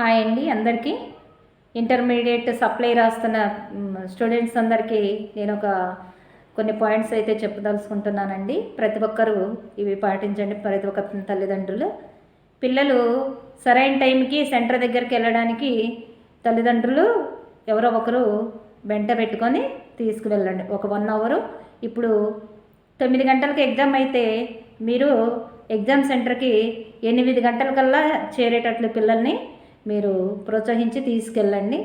Hi అండి అందరికీ. Intermediate supply రాస్తున్న స్టూడెంట్స్ అందరికీ నేను ఒక కొన్ని పాయింట్స్ అయితే చెప్పదలుచుకుంటున్నానండి. ప్రతి ఒక్కరూ ఇవి పాటించండి. ప్రతి ఒక్క తల్లిదండ్రులు. పిల్లలు సరైన టైంకి సెంటర్ దగ్గరికి వెళ్ళడానికి తల్లిదండ్రులు ఎవరో ఒకరు వెంట పెట్టుకొని తీసుకువెళ్ళండి. ఒక వన్ అవరు. ఇప్పుడు తొమ్మిది గంటలకు ఎగ్జామ్ అయితే మీరు ఎగ్జామ్ సెంటర్కి ఎనిమిది గంటలకల్లా చేరేటట్లు పిల్లల్ని మీరు ప్రోత్సహించి తీసుకెళ్ళండి.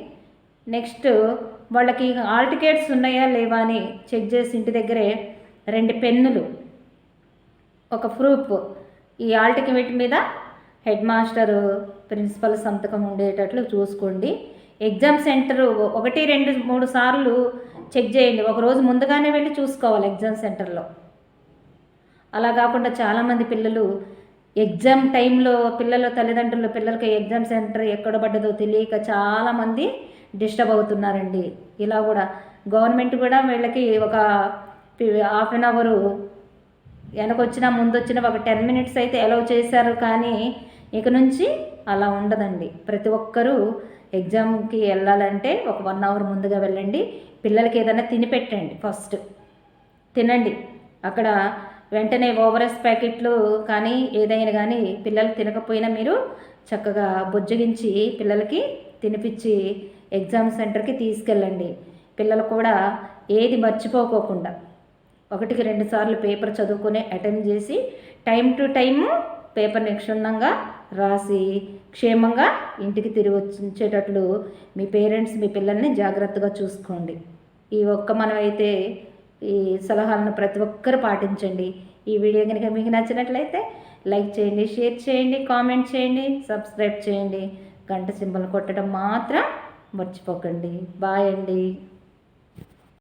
నెక్స్ట్ వాళ్ళకి హాల్ టికెట్స్ ఉన్నాయా లేవా అని చెక్ చేసి ఇంటి దగ్గరే రెండు పెన్నులు ఒక ప్రూఫ్. ఈ హాల్ టికెట్ మీద హెడ్ మాస్టర్ ప్రిన్సిపల్ సంతకం ఉండేటట్లు చూసుకోండి. ఎగ్జామ్ సెంటర్ ఒకటి రెండు మూడు సార్లు చెక్ చేయండి. ఒక రోజు ముందుగానే వెళ్ళి చూసుకోవాలి ఎగ్జామ్ సెంటర్లో. అలా కాకుండా చాలామంది పిల్లలు ఎగ్జామ్ టైంలో పిల్లల తల్లిదండ్రులు పిల్లలకి ఎగ్జామ్ సెంటర్ ఎక్కడ పడ్డదో తెలియక చాలామంది డిస్టర్బ్ అవుతున్నారండి. ఇలా కూడా గవర్నమెంట్ కూడా వీళ్ళకి ఒక హాఫ్ అన్ అవరు వెనకొచ్చినా ముందు ఒక టెన్ మినిట్స్ అయితే అలౌ చేశారు కానీ ఇక నుంచి అలా ఉండదండి. ప్రతి ఒక్కరూ ఎగ్జామ్కి వెళ్ళాలంటే ఒక వన్ అవర్ ముందుగా వెళ్ళండి. పిల్లలకి ఏదైనా తిని పెట్టండి ఫస్ట్. తినండి. అక్కడ వెంటనే ఓవరెస్ ప్యాకెట్లు కానీ ఏదైనా కానీ పిల్లలు తినకపోయినా మీరు చక్కగా బుజ్జగించి పిల్లలకి తినిపించి ఎగ్జామ్ సెంటర్కి తీసుకెళ్ళండి. పిల్లలు కూడా ఏది మర్చిపోకోకుండా ఒకటికి రెండు సార్లు పేపర్ చదువుకునే అటెంప్ట్ చేసి టైం టు టైం పేపర్ని క్షుణ్ణంగా రాసి క్షేమంగా ఇంటికి తిరిగి వచ్చేటట్లు మీ పేరెంట్స్ మీ పిల్లల్ని జాగ్రత్తగా చూసుకోండి. ఈ ఒక్క మనం అయితే ఈ సలహాలను ప్రతి ఒక్కరు పాటించండి. ఈ వీడియో కనుక మీకు నచ్చినట్లయితే లైక్ చేయండి షేర్ చేయండి కామెంట్ చేయండి సబ్స్క్రైబ్ చేయండి. గంట సింబల్ కొట్టడం మాత్రం మర్చిపోకండి. బాయ్ అండి.